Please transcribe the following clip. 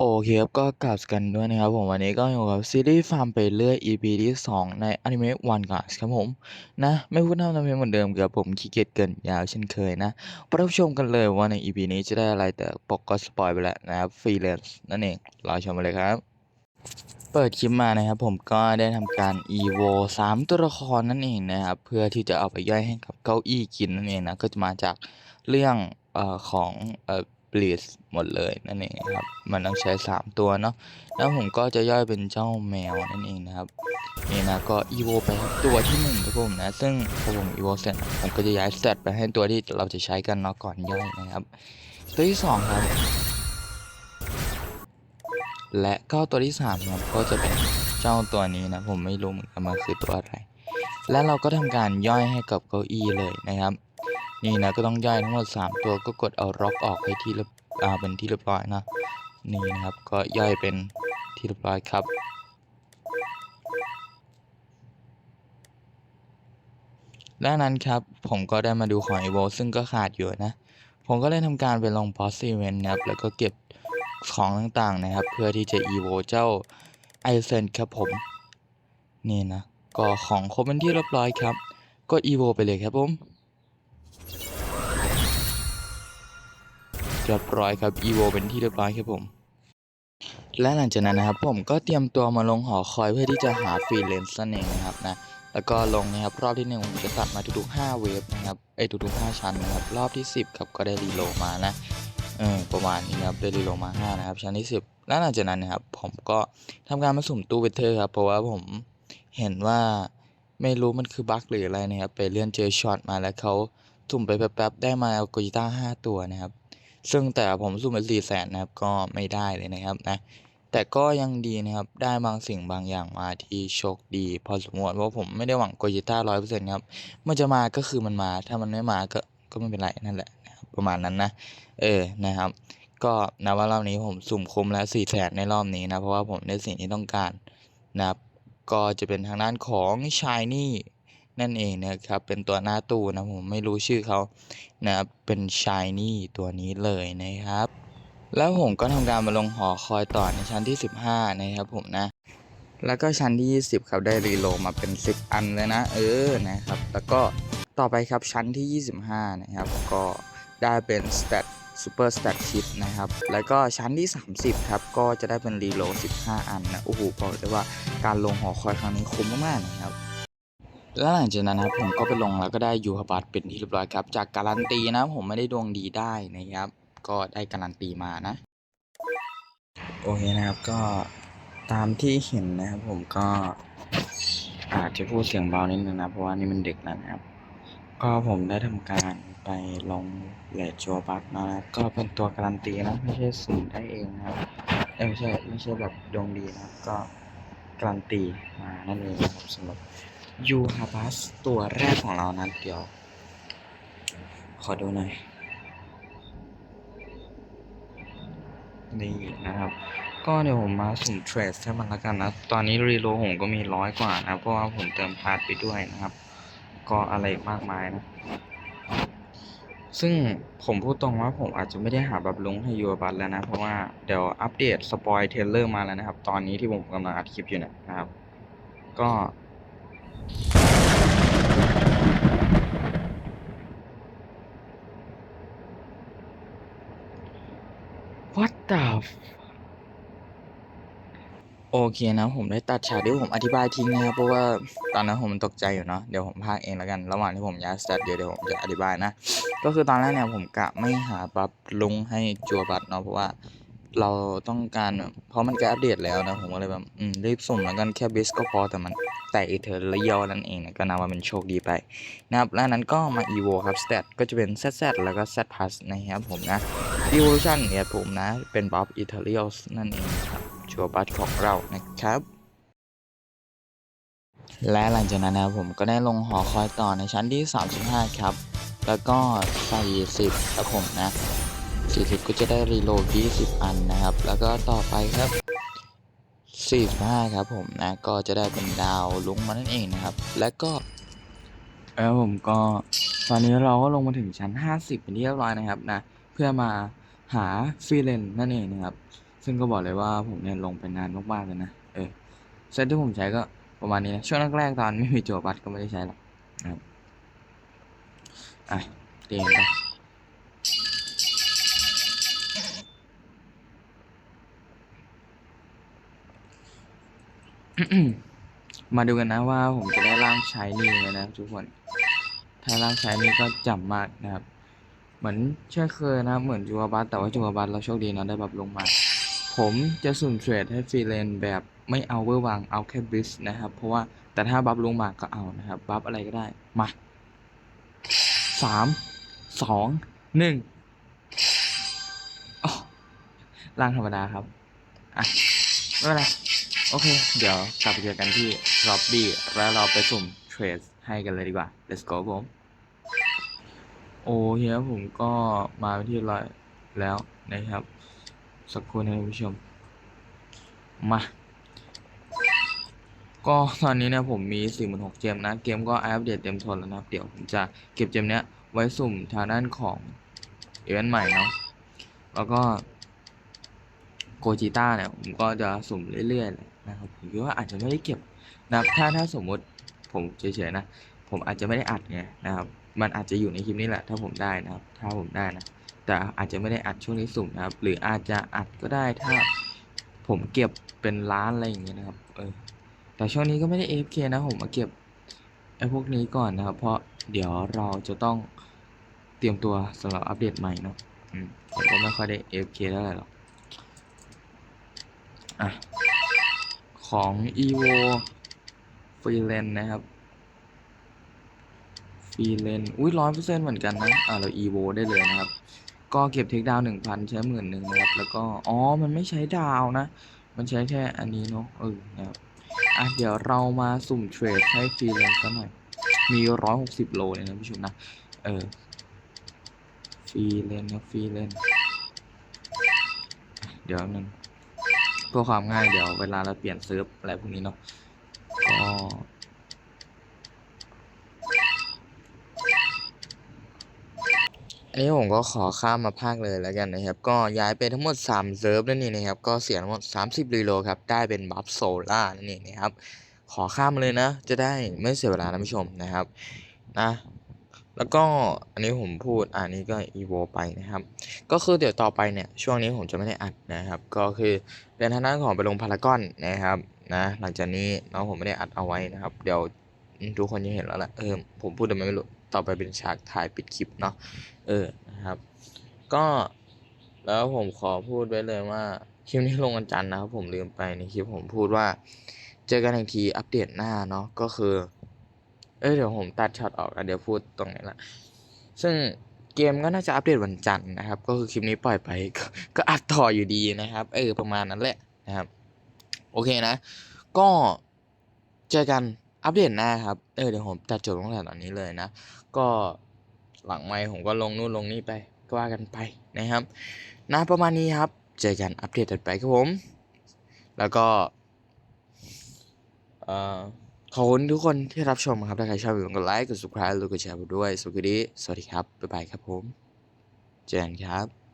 โอเคครับก็กลับกันด้วยนะครับผมวันนี้ก็อยู่กับซีรีส์ฟาร์มไปเรื่อย EP ที่ 2 ในอนิเมะวันกัสครับผมนะไม่พูดนำทำเพลงเหมือนเดิมครับผมขี้เกียจเกินยาวเช่นเคยนะไปรับชมกันเลยว่าใน EP นี้จะได้อะไรแต่ปกก็สปอยไปแล้วนะครับฟรีแลนซ์นั่นเองรอชมมาเลยครับ เปิดคลิปมานะครับผมก็ได้ทำการ evo 3 ตัวละครนั่นเองนะครับเพื่อที่จะเอาไปย่อยให้กับเก้าอี้กินนั่นเองนะก็จะมาจากเรื่องอ่อของ หมดเลยนั่นเองครับ มันต้องใช้ 3 ตัวเนาะ แล้วผมก็จะย่อยเป็นเจ้าแมวนั่นเองนะครับนี่นะก็ evo ไปตัวที่1ครับผมนะ ซึ่งพอผม evo เสร็จผมก็จะย้ายเตตไปให้ตัวที่เราจะใช้กันเนาะก่อนย่อยนะครับ ตัวที่สองครับ และก็ตัวที่3ครับก็จะเป็นเจ้าตัวนี้นะผมไม่รู้เหมือนกันมันคือตัวอะไร และเราก็ทำการย่อยให้กับเก้าอี้เลยนะครับ นี่นะก็ต้องย่อยทั้งหมด3 ตัวก็กดเอาร็อกออกให้ที่เรียบอ่าเป็นที่เรียบร้อยนะ นี่นะครับก็ย่อยเป็นที่เรียบร้อยครับและนั้นครับผมก็ได้มาดูของ e v o ซึ่งก็ขาดอยู่นะ ผมก็เลยทำการไปลง boss event นะครับ แล้วก็เก็บของต่างๆนะครับ เพื่อที่จะ evo เจ้าไอเซนครับผม นี่นะ ก็ของครบเป็นที่เรียบร้อยครับ ก็ evo ไปเลยครับผม เรียบร้อยครับ evo เป็นที่เรียบร้อยครับผม และหลังจากนั้นนะครับผมก็เตรียมตัวมาลงหอคอยเพื่อที่จะหาฟรีเลนซ์นั่นเองนะครับนะแล้วก็ลงนะครับรอบที่หนึ่งผมจะตัดมาทุกๆ 5 เวฟนะครับไอ้ทุกๆ 5 ชั้นนะครับรอบที่ 10ครับก็ได้รีโลมานะเออประมาณนี้ครับได้รีโลมา5นะครับชั้นที่ 10 แล้วหลังจากนั้นนะครับผมก็ทำการมาสุ่มตู้เวเทอร์ครับเพราะว่าผมเห็นว่าไม่รู้มันคือบั๊กหรืออะไรนะครับไปเลื่อนเจอช็อตมาแล้วเขาสุ่มไปแป๊บๆได้มาโกจิต้า5ตัวนะครับ ซึ่งแต่ผมสุ่มไป4แสนนะครับก็ไม่ได้เลยนะครับนะแต่ก็ยังดีนะครับได้บางสิ่งบางอย่างมาที่โชคดีพอสมควรเพราะผมไม่ได้หวังโกจิต้าร้อยเปอร์เซ็นต์ครับมันจะมาก็คือมันมาถ้ามันไม่มาก็ก็ไม่เป็นไรนั่นแหละรประมาณนั้นนะเออนะครับ ก็นับว่ารอบนี้ผมสุ่มคุ้มแล้วสี่แสนในรอบนี้นะเพราะว่าผมได้สิ่งที่ต้องการนะครับก็จะเป็นทางด้านของ Shiny นั่ นั่นเองนะครับ เป็นตัวหน้าตู้นะผมไม่รู้ชื่อเขานะครับเป็น Shiny ตัวนี้เลยนะครับ แล้วผมก็ทำการมาลงหอคอยต่อในชั้นที่ 15 นะครับผมนะ แล้วก็ชั้นที่ 20 ครับได้รีโลมาเป็น 10 อันเลยนะ เออนะครับ แล้วก็ต่อไปครับชั้นที่ 25 นะครับก็ได้เป็น stat super stat kit นะครับ แล้วก็ชั้นที่ 30 ครับ ก็จะได้เป็นรีโล15 อันนะ โอ้โหบอกเลยว่าการลงหอคอยครั้งนี้คุ้มมากๆนะครับ แล้วหลังจากนั้นนะครับผมก็ไปลงแล้วก็ได้ยูฮาบัตเป็นที่เรียบร้อยครับ จากการันตีนะผมไม่ได้ดวงดีได้นะครับ ก็ได้การันตีมานะ โอเคนะครับก็ตามที่เห็นนะครับผมก็อาจจะพูดเสียงเบานิดนึงนะ เพราะว่านี่มันดึกแล้วนะครับ ก็ผมได้ทำการไปลงเลดโจบัตมานะครับก็เป็นตัวการันตีนะไม่ใช่สุ่มได้เองนะครับไม่ใช่ไม่ใช่แบบดวงดีนะครับก็การันตีมานั่นเองนะครับสำหรับ ยูฮาบัสตัวแรกของเรานะเดี๋ยว ขอดูหน่อย นี่นะครับ ก็เดี๋ยวผมมาสุ่มเทรดให้มันละกันนะ ตอนนี้รีโลผมก็มีร้อยกว่านะ เพราะว่าผมเติมพาร์ทไปด้วยนะครับ ก็อะไรมากมายนะ ซึ่งผมพูดตรงว่าผมอาจจะไม่ได้หาบับลุงให้ยูบัตแล้วนะ เพราะว่าเดี๋ยวอัปเดตสปอยเทเลอร์มาแล้วนะครับ ตอนนี้ที่ผมกำลังอัดคลิปอยู่เนยนะครับ ก็ What the f- โอเคนะผมได้ตัดฉากที่ผมอธิบายทิ้งนะครับเพราะว่าตอนนั้นผมตกใจอยู่เนาะเดี๋ยวผมพากเองแล้วกัน ระหว่างที่ผมย้ายสแตทเดี๋ยวเดี๋ยวผมจะอธิบายนะ ก็คือตอนแรกเนี่ยผมกะไม่หาบัฟลุงให้จัวบัตรเนาะเพราะว่าเราต้องการเพราะมันใกล้อัปเดตแล้วนะผมก็เลยแบบอืมรีบสุ่มแล้วกันแค่บิสก็พอแต่มัน แต่อีเทอร์เรียลนั่นเองนะก็นับว่าเป็นโชคดีไปนะครับแล้วนั้นก็มา evo ครับสแตทก็จะเป็น ZZ แล้วก็ Z plus นะครับผมนะ evolution เนี่ยผมนะ เป็นบัฟ Ethereals นั่นเองครับชัวร์บัตของเรานะครับและหลังจากนั้นนะผมก็ได้ลงหอคอยต่อในชั้นที่ 35 ครับ แล้วก็ 40ครับผมนะ 40 ก็จะได้รีโหลด 20 อันนะครับ แล้วก็ต่อไปครับ 45 ครับผมนะ ก็จะได้เป็นดาวลุงมานั่นเองนะครับ และก็แล้วผมก็ตอนนี้เราก็ลงมาถึงชั้น 50 เป็นที่เรียบร้อยนะครับนะ เพื่อมาหาฟรีเลนนั่นเองนะครับ ซึ่งก็บอกเลยว่าผมเนี่ยลงไปนานมากๆเลยนะ เออเซตที่ผมใช้ก็ประมาณนี้นะ ช่วงแรกๆตอนไม่มีจั่วบัตรก็ไม่ได้ใช้หรอกนะครับ อะเตรียมไป มาดูกันนะว่าผมจะได้ร่างใช้นี่ไหมนะทุกคน ถ้าร่างใช้นี่ก็จำมากนะครับ เหมือนเช่นเคยนะครับ เหมือนจูวบัตแต่ว่าจูวบัตเราโชคดีนะได้บัฟลงมา ผมจะสุ่มเทรดให้ฟรีเลนแบบไม่เอาเวอร์วังเอาแค่บริสนะครับ เพราะว่าแต่ถ้าบัฟลงมาก็เอานะครับ บัฟอะไรก็ได้ มาสามสองหนึ่งอ๋อร่างธรรมดาครับ อะไม่เป็นไร โอเค เดี๋ยวกลับไปเจอกันที่ล็อบบี้แล้วเราไปสุ่มเทรดให้กันเลยดีกว่า let's go ผม โอเคครับผมก็มาเป็นที่ร้อยแล้วนะครับ สักครู่นะคุณผู้ชม มา ก็ตอนนี้เนี่ยผมมี 4 6 0 0เจมนะ เกมก็อัปเดตเต็มทนแล้วนะครับเดี๋ยวผมจะเก็บเจมเนี้ยไว้สุ่มทางด้านของอีเวนต์ใหม่เนาะแล้วก็โกจิต้าเนี่ย ผมก็จะสุ่มเรื่อยๆเลย นะครับผมคิดว่าอาจจะไม่ได้เก็บนะครับถ้าถ้าสมมติผมเฉยๆนะ ผมอาจจะไม่ได้อัดไงนะครับ มันอาจจะอยู่ในคลิปนี้แหละ ถ้าผมได้นะครับ ถ้าผมได้นะ แต่อาจจะไม่ได้อัดช่วงนี้สุ่มนะครับ หรืออาจจะอัดก็ได้ถ้าผมเก็บเป็นล้านอะไรอย่างเงี้ยนะครับ เออ แต่ช่วงนี้ก็ไม่ได้ AFK นะผมมาเก็บไอ้พวกนี้ก่อนนะครับ เพราะเดี๋ยวเราจะต้องเตรียมตัวสำหรับอัปเดตใหม่เนาะ อืมผมก็ไม่ค่อยได้ AFK เท่าไหร่หรอก อะ ของ evo ฟรีเลนนะครับฟรีเลนอุ้ยร้อยเปอร์เซ็นต์เหมือนกันนะอ่าเรา evo ได้เลยนะครับ ก็เก็บเทคดาวหนึ่งพันใช้หมื่นหนึ่งนะครับ แล้วก็ อ๋อ มันไม่ใช้ดาวนะ มันใช้แค่อันนี้เนาะเออนะครับอะเดี๋ยวเรามาสุ่มเทรดให้ฟรีเลนสักหน่อย มีร้อยหกสิบโลเลยนะผู้ชมนะ เออฟรีเลนนะฟรีเลน เดี๋ยวนึง เพื่อความง่ายเดี๋ยวเวลาเราเปลี่ยนเซิร์ฟอะไรพวกนี้เนาะก็อันนี้ผมก็ขอข้ามมาภาคเลยแล้วกันนะครับ ก็ย้ายไปทั้งหมด 3 เซิร์ฟนั่นเองนะครับ ก็เสียทั้งหมด 30รีโลครับ ได้เป็นบัฟโซล่านั่นเองนะครับ ขอข้ามมาเลยนะ จะได้ไม่เสียเวลาท่านผู้ชมนะครับ นะ แล้วก็อันนี้ผมพูดอันนี้ก็อีโวไปนะครับ ก็คือเดี๋ยวต่อไปเนี่ยช่วงนี้ผมจะไม่ได้อัดนะครับ ก็คือเป็นทางด้านของไปลงพารากอนนะครับนะหลังจากนี้น้องผมไม่ได้อัดเอาไว้นะครับ เดี๋ยวทุกคนจะเห็นแล้วแหละเออผมพูดแต่ไม่รู้ต่อไปเป็นฉากถ่ายปิดคลิปเนาะเออนะครับ ก็แล้วผมขอพูดไว้เลยว่าคลิปนี้ลงวันจันทร์นะครับผมลืมไปในคลิปผมพูดว่า เจอกันอีกทีอัปเดตหน้าเนาะก็คือ เอ้ยเดี๋ยวผมตัดช็อตออกอะเดี๋ยวพูดตรงนี้ละ ซึ่งเกมก็น่าจะอัปเดตวันจันทร์นะครับ ก็คือคลิปนี้ปล่อยไปก็ก็อัดต่ออยู่ดีนะครับ เออประมาณนั้นแหละนะครับ โอเคนะ ก็เจอกันอัปเดตหน้าครับ เออเดี๋ยวผมตัดจบตั้งแต่ตอนนี้เลยนะ ก็หลังไมค์ผมก็ลงนู่นลงนี่ไปก็ว่ากันไปนะครับนะประมาณนี้ครับ เจอกันอัปเดตต่อไปครับผม แล้วก็ เอ่อ ขอบคุณทุกคนที่รับชมครับ ถ้าใครชอบอย่าลืมกดไลค์ กด subscribe แล้วกดแชร์ผมด้วย สวัสดี สวัสดีครับ บ๊ายบายครับผม เจอกันครับ